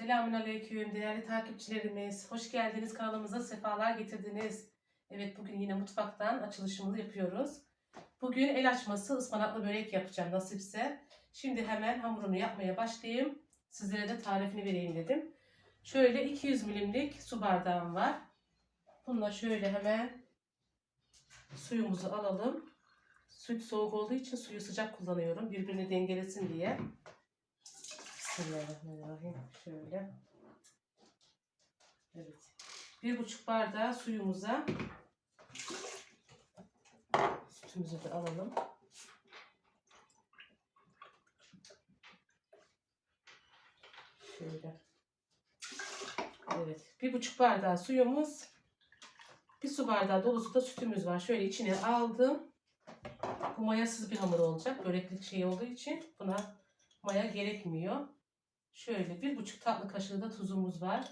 Selamünaleyküm değerli takipçilerimiz. Hoş geldiniz kanalımıza sefalar getirdiniz. Evet bugün yine mutfaktan açılışımızı yapıyoruz. Bugün el açması ıspanaklı börek yapacağım nasipse. Şimdi hemen hamurunu yapmaya başlayayım. Sizlere de tarifini vereyim dedim. Şöyle 200 milimlik su bardağım var. Bununla şöyle hemen suyumuzu alalım. Süt soğuk olduğu için suyu sıcak kullanıyorum. Birbirini dengelesin diye. Bismillahirrahmanirrahim. Şöyle. Evet. Bir buçuk bardağı suyumuza sütümüzü de alalım. Şöyle. Evet. Bir buçuk bardağı suyumuz. Bir su bardağı dolusu da sütümüz var. Şöyle içine aldım. Bu mayasız bir hamur olacak. Böreklik şey olduğu için buna maya gerekmiyor. Şöyle bir buçuk tatlı kaşığı da tuzumuz var.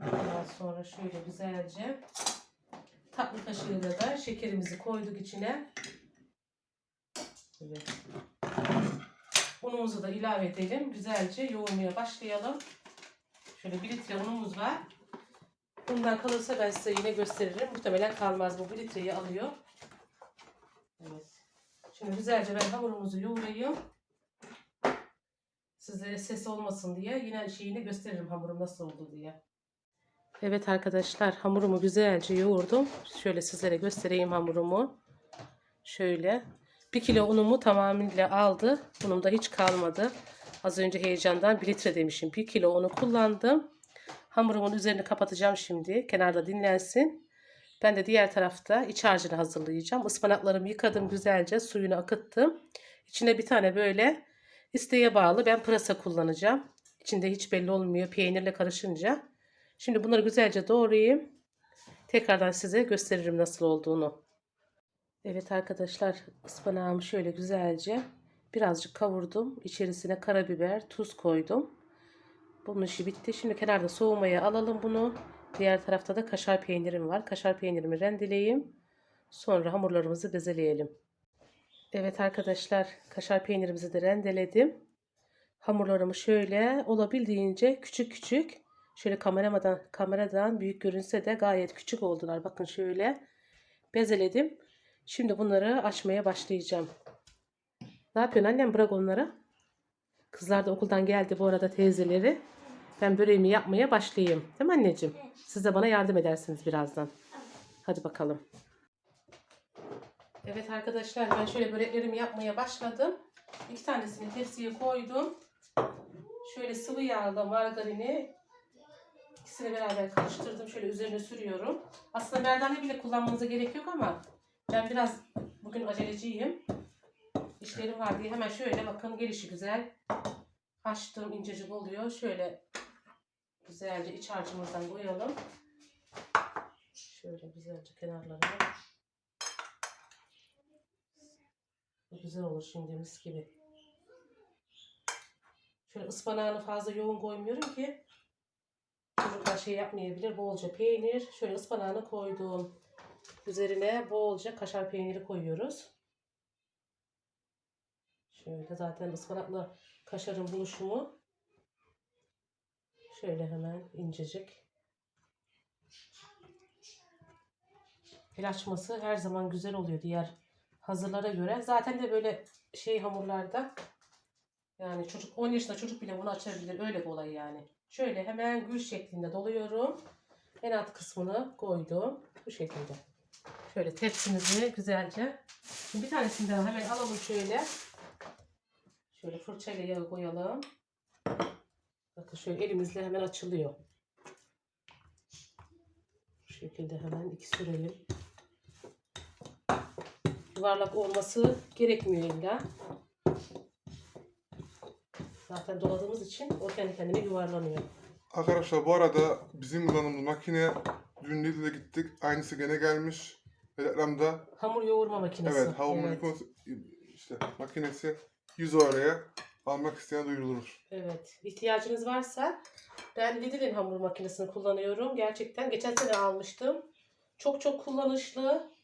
Daha sonra şöyle güzelce tatlı kaşığıyla da şekerimizi koyduk içine. Evet. Unumuzu da ilave edelim. Güzelce yoğurmaya başlayalım. Şöyle bir litre unumuz var. Bundan kalırsa ben size yine gösteririm. Muhtemelen kalmaz bu. Bir litreyi alıyor. Evet. Şimdi güzelce ben hamurumuzu yoğurayım. Sizlere ses olmasın diye yine şeyini gösteririm hamurum nasıl oldu diye. Evet arkadaşlar hamurumu güzelce yoğurdum. Şöyle sizlere göstereyim hamurumu. Şöyle. Bir kilo unumu tamamıyla aldı. Unumda hiç kalmadı. Az önce heyecandan bir litre demişim. Bir kilo unu kullandım. Hamurumun üzerini kapatacağım şimdi. Kenarda dinlensin. Ben de diğer tarafta iç harcını hazırlayacağım. Ispanaklarımı yıkadım güzelce. Suyunu akıttım. İçine bir tane böyle isteğe bağlı ben pırasa kullanacağım. İçinde hiç belli olmuyor peynirle karışınca. Şimdi bunları güzelce doğrayayım. Tekrardan size gösteririm nasıl olduğunu. Evet arkadaşlar ıspanağımı şöyle güzelce birazcık kavurdum. İçerisine karabiber, tuz koydum. Bunun işi bitti. Şimdi kenarda soğumaya alalım bunu. Diğer tarafta da kaşar peynirim var. Kaşar peynirimi rendeleyeyim. Sonra hamurlarımızı bezeleyelim. Evet arkadaşlar kaşar peynirimizi de rendeledim. Hamurlarımı şöyle olabildiğince küçük küçük şöyle kameradan kameradan büyük görünse de gayet küçük oldular. Bakın şöyle bezeledim. Şimdi bunları açmaya başlayacağım. Ne yapıyorsun annem? Bırak onları. Kızlar da okuldan geldi bu arada teyzeleri. Ben böreğimi yapmaya başlayayım. Değil mi anneciğim? Siz de bana yardım edersiniz birazdan. Hadi bakalım. Evet arkadaşlar ben şöyle böreklerimi yapmaya başladım. İki tanesini tepsiye koydum. Şöyle sıvı yağla margarini ikisini beraber karıştırdım. Şöyle üzerine sürüyorum. Aslında merdane bile kullanmanıza gerek yok ama ben biraz bugün aceleciyim. İşlerim var diye hemen şöyle bakın gelişi güzel. Açtım incecik oluyor. Şöyle güzelce iç harcımızdan koyalım. Şöyle güzelce kenarlarına. Güzel olur şimdi mis gibi. Şöyle ıspanağını fazla yoğun koymuyorum ki çocuklar şey yapmayabilir. Bolca peynir. Şöyle ıspanağını koydum. Üzerine bolca kaşar peyniri koyuyoruz. Şöyle zaten ıspanakla kaşarın buluşumu. Şöyle hemen incecik. El her zaman güzel oluyor diğer hazırlara göre. Zaten de böyle şey hamurlarda yani çocuk 10 yaşında çocuk bile bunu açabilir. Öyle bir olay yani. Şöyle hemen gül şeklinde doluyorum. En alt kısmını koydum. Bu şekilde. Şöyle tepsimizi güzelce. Şimdi bir tanesini daha hemen alalım şöyle. Şöyle fırçayla yağı koyalım. Bakın şöyle elimizle hemen açılıyor. Bu şekilde hemen iki sürelim. Yuvarlak olması gerekmiyor illa. Zaten doladığımız için o kendi kendine yuvarlanıyor. Arkadaşlar bu arada bizim kullandığımız makine dün Lidl'e gittik. Aynısı gene gelmiş. Reklamda Hamur yoğurma makinesi. evet havlu evet. işte makinesi 100 oraya almak isteyen duyurulur. Evet. İhtiyacınız varsa ben Lidl'in hamur makinesini kullanıyorum. Gerçekten geçen sene almıştım. Çok çok kullanışlı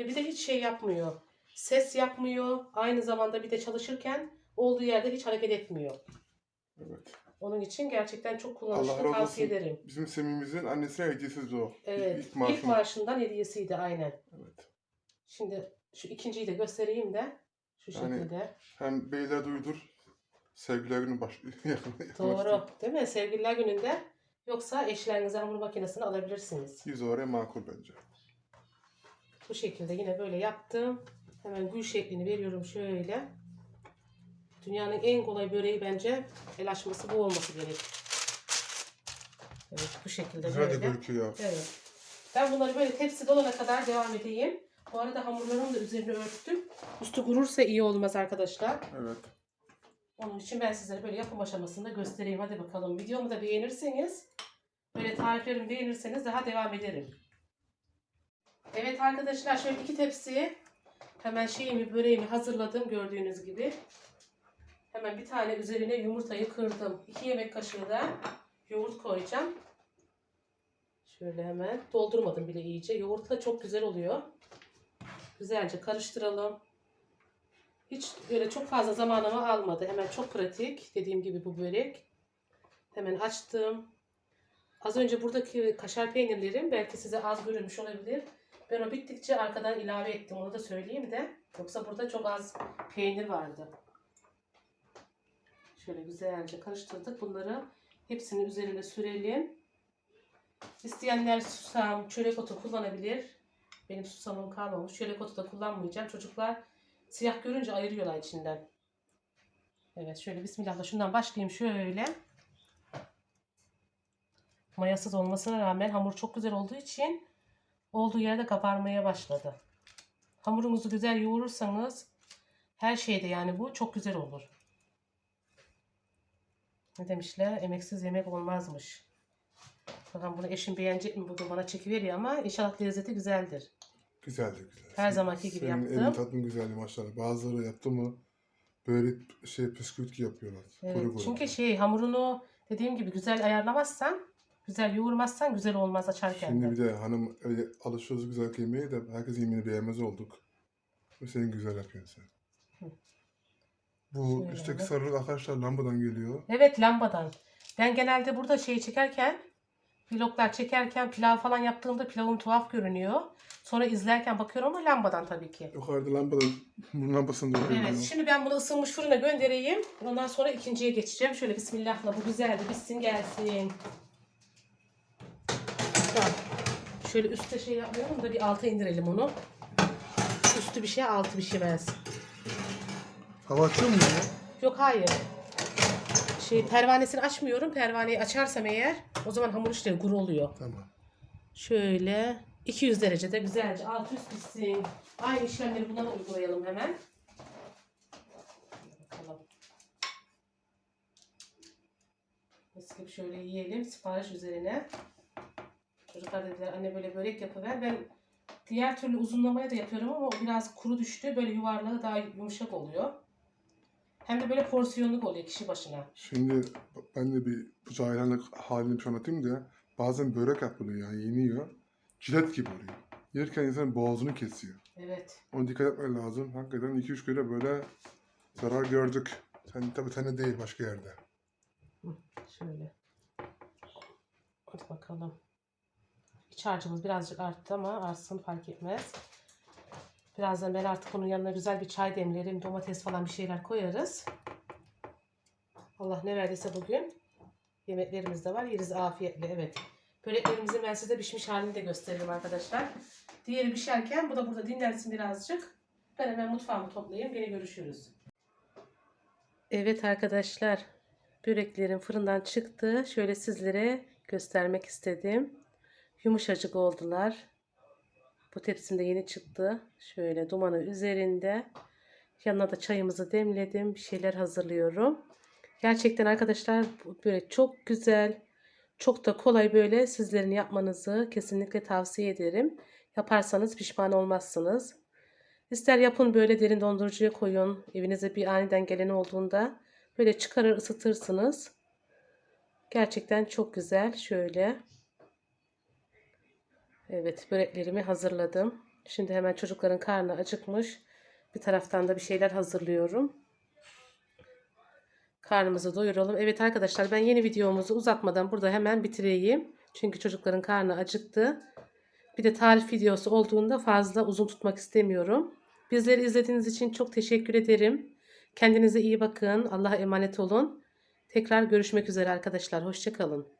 ve bir de hiç şey yapmıyor. Ses yapmıyor. Aynı zamanda bir de çalışırken olduğu yerde hiç hareket etmiyor. Evet. Onun için gerçekten çok Allah kullanışlı razı tavsiye olsun. ederim. Bizim Semih'imizin annesine hediyesi de o. Evet. İlk, İlk, maaşın. maaşından hediyesiydi aynen. Evet. Şimdi şu ikinciyi de göstereyim de. Şu Yani şekilde. Hem beyler duydur. Sevgiler günü başlıyor. Doğru. Değil mi? Sevgililer gününde yoksa eşlerinize hamur makinesini alabilirsiniz. 100 oraya makul bence. Bu şekilde yine böyle yaptım. Hemen gül şeklini veriyorum şöyle. Dünyanın en kolay böreği bence el açması bu olması gerek. Evet bu şekilde Güzel de böyle. gözüküyor ya. Evet. Ben bunları böyle tepsi dolana kadar devam edeyim. Bu arada hamurlarımı da üzerine örttüm. Üstü kurursa iyi olmaz arkadaşlar. Evet. Onun için ben sizlere böyle yapım aşamasında göstereyim. Hadi bakalım. Videomu da beğenirseniz, böyle tariflerimi beğenirseniz daha devam ederim. Evet arkadaşlar şöyle iki tepsi hemen şeyimi böreğimi hazırladım gördüğünüz gibi. Hemen bir tane üzerine yumurtayı kırdım. 2 yemek kaşığı da yoğurt koyacağım. Şöyle hemen doldurmadım bile iyice. Yoğurtla çok güzel oluyor. Güzelce karıştıralım. Hiç öyle çok fazla zamanımı almadı. Hemen çok pratik. Dediğim gibi bu börek. Hemen açtım. Az önce buradaki kaşar peynirlerim belki size az görünmüş olabilir. Ben o bittikçe arkadan ilave ettim. Onu da söyleyeyim de. Yoksa burada çok az peynir vardı. Şöyle güzelce karıştırdık. Bunları hepsini üzerine sürelim. İsteyenler susam, çörek otu kullanabilir. Benim susamım kalmamış. Çörek otu da kullanmayacağım. Çocuklar Siyah görünce ayırıyorlar içinden. Evet şöyle bismillahla şundan başlayayım şöyle. Mayasız olmasına rağmen hamur çok güzel olduğu için olduğu yerde kabarmaya başladı. Hamurunuzu güzel yoğurursanız her şeyde yani bu çok güzel olur. Ne demişler? Emeksiz yemek olmazmış. Bakalım bunu eşim beğenecek mi bugün bana çekiveriyor ama inşallah lezzeti güzeldir. Güzeldi güzel. Her zamanki gibi Senin yaptım. elin tadın güzeldi maşallah. Bazıları yaptı mı böyle şey püskürt gibi yapıyorlar. Evet, Kuru kuru. çünkü şey hamurunu dediğim gibi güzel ayarlamazsan, güzel yoğurmazsan güzel olmaz açarken Şimdi de. bir de hanım öyle alışıyoruz güzel yemeğe de herkes yemeğini beğenmez olduk. Ve senin güzel yapıyorsun sen. Hı. Bu Şöyle. üstteki sarılık arkadaşlar lambadan geliyor. Evet lambadan. Ben genelde burada şey çekerken, vloglar çekerken pilav falan yaptığımda pilavım tuhaf görünüyor. Sonra izlerken bakıyorum ama lambadan tabii ki. Yukarıda lambadan, bunun lambasında. Evet, şimdi ben bunu ısınmış fırına göndereyim. Ondan sonra ikinciye geçeceğim. Şöyle bismillahla bu güzeldi, bitsin gelsin. Tamam. Şöyle üstte şey yapmayalım da bir alta indirelim onu. Üstü bir şey, altı bir şey versin. Hava açıyor mu ya? Yok hayır. Şey pervanesini açmıyorum. Pervaneyi açarsam eğer o zaman hamur işte kuru oluyor. Tamam. Şöyle 200 derecede güzelce alt üst pişsin. Aynı işlemleri buna da uygulayalım hemen. Bakalım. Gibi şöyle yiyelim sipariş üzerine. Çocuklar dediler anne böyle börek yapıver. Ben diğer türlü uzunlamaya da yapıyorum ama o biraz kuru düştü. Böyle yuvarlağı daha yumuşak oluyor. Hem de böyle porsiyonluk oluyor kişi başına. Şimdi ben de bir bu cahilhanlık halini bir şey anlatayım da bazen börek yapılıyor yani yeniyor. Cilet gibi oluyor. Yerken insan boğazını kesiyor. Evet. Ona dikkat etmen lazım. Hakikaten 2-3 kere böyle zarar gördük. Sen tabii sende değil başka yerde. Şöyle. Hadi bakalım. İç harcımız birazcık arttı ama artsın fark etmez. Birazdan ben artık bunun yanına güzel bir çay demlerim. Domates falan bir şeyler koyarız. Allah ne verdiyse bugün. Yemeklerimiz de var. Yeriz afiyetle. Evet. Böreklerimizin ben size pişmiş halini de gösteririm arkadaşlar. Diğeri pişerken bu da burada dinlensin birazcık. Ben hemen mutfağımı toplayayım. Yine görüşürüz. Evet arkadaşlar. Böreklerim fırından çıktı. Şöyle sizlere göstermek istedim. Yumuşacık oldular. Bu tepsim de yeni çıktı. Şöyle dumanı üzerinde. Yanına da çayımızı demledim. Bir şeyler hazırlıyorum. Gerçekten arkadaşlar börek çok güzel. Çok da kolay böyle sizlerin yapmanızı kesinlikle tavsiye ederim. Yaparsanız pişman olmazsınız. İster yapın böyle derin dondurucuya koyun. Evinize bir aniden gelen olduğunda böyle çıkarır ısıtırsınız. Gerçekten çok güzel. Şöyle. Evet böreklerimi hazırladım. Şimdi hemen çocukların karnı acıkmış. Bir taraftan da bir şeyler hazırlıyorum. Karnımızı doyuralım. Evet arkadaşlar ben yeni videomuzu uzatmadan burada hemen bitireyim. Çünkü çocukların karnı acıktı. Bir de tarif videosu olduğunda fazla uzun tutmak istemiyorum. Bizleri izlediğiniz için çok teşekkür ederim. Kendinize iyi bakın. Allah'a emanet olun. Tekrar görüşmek üzere arkadaşlar. Hoşçakalın.